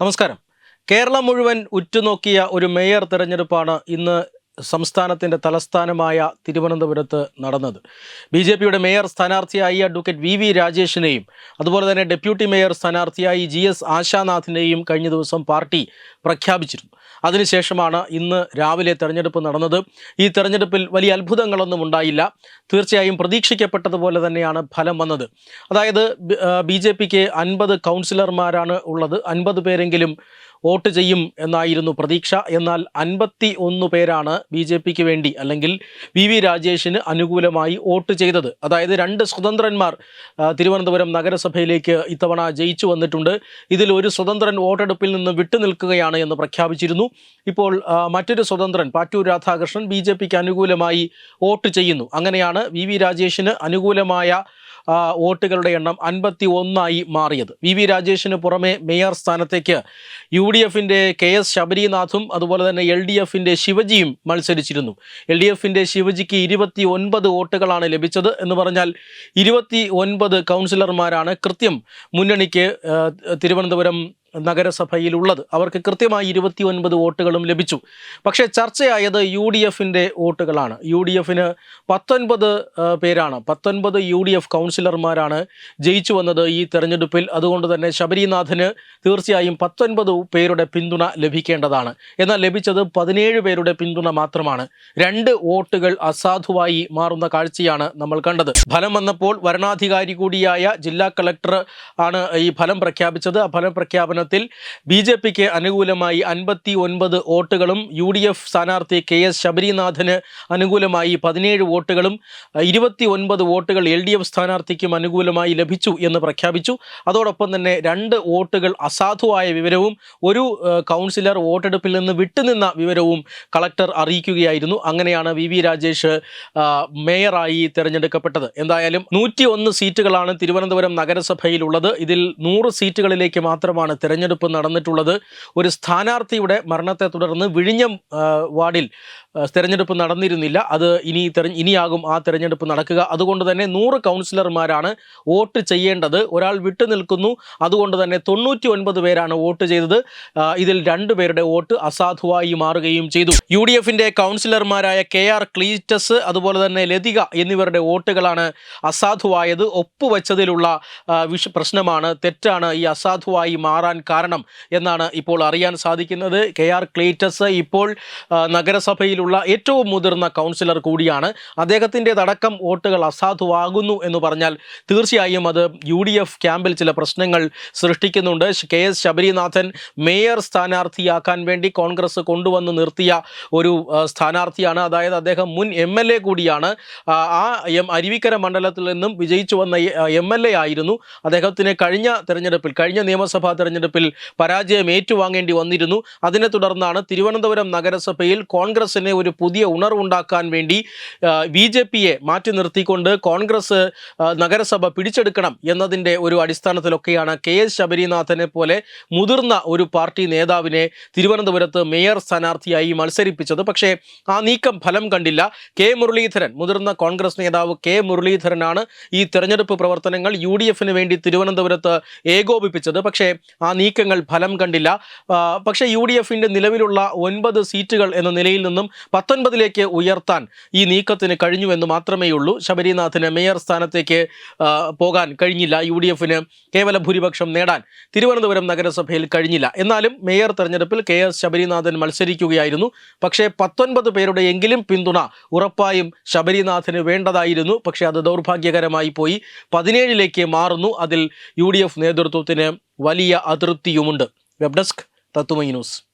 നമസ്കാരം. കേരളം മുഴുവൻ ഉറ്റുനോക്കിയ ഒരു മേയർ തെരഞ്ഞെടുപ്പാണ് ഇന്ന് സംസ്ഥാനത്തിന്റെ തലസ്ഥാനമായ തിരുവനന്തപുരത്ത് നടന്നത്. ബി ജെ പിയുടെ മേയർ സ്ഥാനാർത്ഥിയായി അഡ്വക്കേറ്റ് വി വി രാജേഷിനെയും അതുപോലെ തന്നെ ഡെപ്യൂട്ടി മേയർ സ്ഥാനാർത്ഥിയായി ജി എസ് ആശാനാഥിനെയും കഴിഞ്ഞ ദിവസം പാർട്ടി പ്രഖ്യാപിച്ചിരുന്നു. അതിനുശേഷമാണ് ഇന്ന് രാവിലെ തെരഞ്ഞെടുപ്പ് നടന്നത്. ഈ തെരഞ്ഞെടുപ്പിൽ വലിയ അത്ഭുതങ്ങളൊന്നും ഉണ്ടായില്ല. തീർച്ചയായും പ്രതീക്ഷിക്കപ്പെട്ടതുപോലെ തന്നെയാണ് ഫലം വന്നത്. അതായത് ബി ജെ പിക്ക് അൻപത് കൗൺസിലർമാരാണ് ഉള്ളത്. അൻപത് പേരെങ്കിലും വോട്ട് ചെയ്യും എന്നായിരുന്നു പ്രതീക്ഷ. എന്നാൽ അൻപത്തി ഒന്ന് പേരാണ് ബി ജെ പിക്ക് വേണ്ടി അല്ലെങ്കിൽ വി വി രാജേഷിന് അനുകൂലമായി വോട്ട് ചെയ്തത്. അതായത് രണ്ട് സ്വതന്ത്രന്മാർ തിരുവനന്തപുരം നഗരസഭയിലേക്ക് ഇത്തവണ ജയിച്ചു വന്നിട്ടുണ്ട്. ഇതിൽ ഒരു സ്വതന്ത്രൻ വോട്ടെടുപ്പിൽ നിന്ന് വിട്ടുനിൽക്കുകയാണ് എന്ന് പ്രഖ്യാപിച്ചിരുന്നു. ഇപ്പോൾ മറ്റൊരു സ്വതന്ത്രൻ പാറ്റൂർ രാധാകൃഷ്ണൻ ബി ജെ പിക്ക് അനുകൂലമായി വോട്ട് ചെയ്യുന്നു. അങ്ങനെയാണ് വി വി രാജേഷിന് അനുകൂലമായ വോട്ടുകളുടെ എണ്ണം അൻപത്തി ഒന്നായി മാറിയത്. വി വി രാജേഷിന് പുറമെ മേയർ സ്ഥാനത്തേക്ക് യു ഡി എഫിന്റെ കെ എസ് ശബരിനാഥും അതുപോലെ തന്നെ എൽ ഡി എഫിന്റെ ശിവജിയും മത്സരിച്ചിരുന്നു. എൽ ഡി എഫിന്റെ ശിവജിക്ക് ഇരുപത്തി ഒൻപത് വോട്ടുകളാണ് ലഭിച്ചത് എന്ന് പറഞ്ഞാൽ ഇരുപത്തി ഒൻപത് കൗൺസിലർമാരാണ് കൃത്യം മുന്നണിക്ക് തിരുവനന്തപുരം നഗരസഭയിലുള്ളത്. അവർക്ക് കൃത്യമായി ഇരുപത്തി ഒൻപത് വോട്ടുകളും ലഭിച്ചു. പക്ഷേ ചർച്ചയായത് യു ഡി എഫിന്റെ വോട്ടുകളാണ്. യു ഡി എഫിന് പത്തൊൻപത് പേരാണ്. പത്തൊൻപത് യു ഡി എഫ് കൗൺസിലർമാരാണ് ജയിച്ചു വന്നത് ഈ തെരഞ്ഞെടുപ്പിൽ. അതുകൊണ്ട് തന്നെ ശബരിനാഥന് തീർച്ചയായും പത്തൊൻപത് പേരുടെ പിന്തുണ ലഭിക്കേണ്ടതാണ്. എന്നാൽ ലഭിച്ചത് പതിനേഴ് പേരുടെ പിന്തുണ മാത്രമാണ്. രണ്ട് വോട്ടുകൾ അസാധുവായി മാറുന്ന കാഴ്ചയാണ് നമ്മൾ കണ്ടത്. ഫലം വന്നപ്പോൾ വരണാധികാരി കൂടിയായ ജില്ലാ കളക്ടർ ആണ് ഈ ഫലം പ്രഖ്യാപിച്ചത്. ആ ഫലം പ്രഖ്യാപനത്തിൽ ബി ജെ പിക്ക് അനുകൂലമായി അൻപത്തി ഒൻപത് വോട്ടുകളും യു ഡി എഫ് സ്ഥാനാർത്ഥി കെ എസ് ശബരിനാഥന് അനുകൂലമായി പതിനേഴ് വോട്ടുകളും ഇരുപത്തി ഒൻപത് വോട്ടുകൾ എൽ ഡി എഫ് സ്ഥാനാർത്ഥിക്കും അനുകൂലമായി ലഭിച്ചു എന്ന് പ്രഖ്യാപിച്ചു. അതോടൊപ്പം തന്നെ രണ്ട് വോട്ടുകൾ അസാധുവായ വിവരവും ഒരു കൗൺസിലർ വോട്ടെടുപ്പിൽ നിന്ന് വിട്ടുനിന്ന വിവരവും കളക്ടർ അറിയിക്കുകയായിരുന്നു. അങ്ങനെയാണ് വി വി രാജേഷ് മേയറായി തിരഞ്ഞെടുക്കപ്പെട്ടത്. എന്തായാലും നൂറ്റി സീറ്റുകളാണ് തിരുവനന്തപുരം നഗരസഭയിലുള്ളത്. ഇതിൽ നൂറ് സീറ്റുകളിലേക്ക് മാത്രമാണ് തിരഞ്ഞെടുപ്പ് നടന്നിട്ടുള്ളത്. ഒരു സ്ഥാനാർത്ഥിയുടെ മരണത്തെ തുടർന്ന് വിഴിഞ്ഞം വാർഡിൽ തെരഞ്ഞെടുപ്പ് നടന്നിരുന്നില്ല. അത് ഇനി തെര ഇനിയാകും ആ തെരഞ്ഞെടുപ്പ് നടക്കുക. അതുകൊണ്ട് തന്നെ നൂറ് കൗൺസിലർമാരാണ് വോട്ട് ചെയ്യേണ്ടത്. ഒരാൾ വിട്ടു നിൽക്കുന്നു. അതുകൊണ്ട് തന്നെ തൊണ്ണൂറ്റി ഒൻപത് പേരാണ് വോട്ട് ചെയ്തത്. ഇതിൽ രണ്ടു പേരുടെ വോട്ട് അസാധുവായി മാറുകയും ചെയ്തു. യു ഡി എഫിന്റെ കൗൺസിലർമാരായ കെ ആർ ക്ലീറ്റസ് അതുപോലെ തന്നെ ലതിക എന്നിവരുടെ വോട്ടുകളാണ് അസാധുവായത്. ഒപ്പുവെച്ചതിലുള്ള വിഷ പ്രശ്നമാണ് തെറ്റാണ് ഈ അസാധുവായി മാറാൻ കാരണം എന്നാണ് ഇപ്പോൾ അറിയാൻ സാധിക്കുന്നത്. കെ ആർ ക്ലീറ്റസ് ഇപ്പോൾ ആ, നഗരസഭയിലുള്ള ഏറ്റവും മുതിർന്ന കൗൺസിലർ കൂടിയാണ് അദ്ദേഹത്തിന്റെതടക്കം വോട്ടുകൾ അസാധുവാകുന്നു എന്ന് പറഞ്ഞാൽ തീർച്ചയായും അത് യു ഡി എഫ് ക്യാമ്പിൽ ചില പ്രശ്നങ്ങൾ സൃഷ്ടിക്കുന്നുണ്ട്. കെ എസ് ശബരിനാഥൻ മേയർ സ്ഥാനാർത്ഥിയാക്കാൻ വേണ്ടി കോൺഗ്രസ് കൊണ്ടുവന്ന് നിർത്തിയ ഒരു സ്ഥാനാർത്ഥിയാണ്. അതായത് അദ്ദേഹം മുൻ എം എൽ എ കൂടിയാണ്. ആ എം അരുവിക്കര മണ്ഡലത്തിൽ നിന്നും വിജയിച്ചു വന്ന എം എൽ എ ആയിരുന്നു. അദ്ദേഹത്തിന് കഴിഞ്ഞ തെരഞ്ഞെടുപ്പിൽ കഴിഞ്ഞ നിയമസഭാ തെരഞ്ഞെടുപ്പിൽ പരാജയം ഏറ്റുവാങ്ങേണ്ടി വന്നിരുന്നു. അതിനെ തുടർന്നാണ് തിരുവനന്തപുരം നഗരസഭയിൽ കോൺഗ്രസിന് ഒരു പുതിയ ഉണർവുണ്ടാക്കാൻ വേണ്ടി ബി ജെ പിയെ മാറ്റി നിർത്തിക്കൊണ്ട് കോൺഗ്രസ് നഗരസഭ പിടിച്ചെടുക്കണം എന്നതിന്റെ ഒരു അടിസ്ഥാനത്തിലൊക്കെയാണ് കെ എസ് ശബരിനാഥനെ പോലെ മുതിർന്ന ഒരു പാർട്ടി നേതാവിനെ തിരുവനന്തപുരത്ത് മേയർ സ്ഥാനാർത്ഥിയായി മത്സരിപ്പിച്ചത്. പക്ഷേ ആ നീക്കം ഫലം കണ്ടില്ല. കെ മുരളീധരൻ മുതിർന്ന കോൺഗ്രസ് നേതാവ് കെ മുരളീധരനാണ് ഈ തെരഞ്ഞെടുപ്പ് പ്രവർത്തനങ്ങൾ യു ഡി എഫിന് വേണ്ടി തിരുവനന്തപുരത്ത് ഏകോപിപ്പിച്ചത്. പക്ഷേ ആ നീക്കങ്ങൾ ഫലം കണ്ടില്ല. പക്ഷേ യു ഡി എഫിന്റെ നിലവിലുള്ള ഒൻപത് സീറ്റുകൾ എന്ന നിലയിൽ നിന്നും പത്തൊൻപതിലേക്ക് ഉയർത്താൻ ഈ നീക്കത്തിന് കഴിഞ്ഞുവെന്ന് മാത്രമേ ഉള്ളൂ ശബരിനാഥിന് മേയർ സ്ഥാനത്തേക്ക് പോകാൻ കഴിഞ്ഞില്ല. യു ഡി എഫിന് കേവല ഭൂരിപക്ഷം നേടാൻ തിരുവനന്തപുരം നഗരസഭയിൽ കഴിഞ്ഞില്ല. എന്നാലും മേയർ തെരഞ്ഞെടുപ്പിൽ കെ എസ് ശബരിനാഥൻ മത്സരിക്കുകയായിരുന്നു. പക്ഷേ പത്തൊൻപത് പേരുടെ എങ്കിലും പിന്തുണ ഉറപ്പായും ശബരിനാഥിന് വേണ്ടതായിരുന്നു. പക്ഷേ അത് ദൗർഭാഗ്യകരമായി പോയി. പതിനേഴിലേക്ക് മാറുന്നു. അതിൽ യു നേതൃത്വത്തിന് വലിയ അതൃപ്തിയുമുണ്ട്. വെബ് ഡെസ്ക് തത്തുമൈ ന്യൂസ്.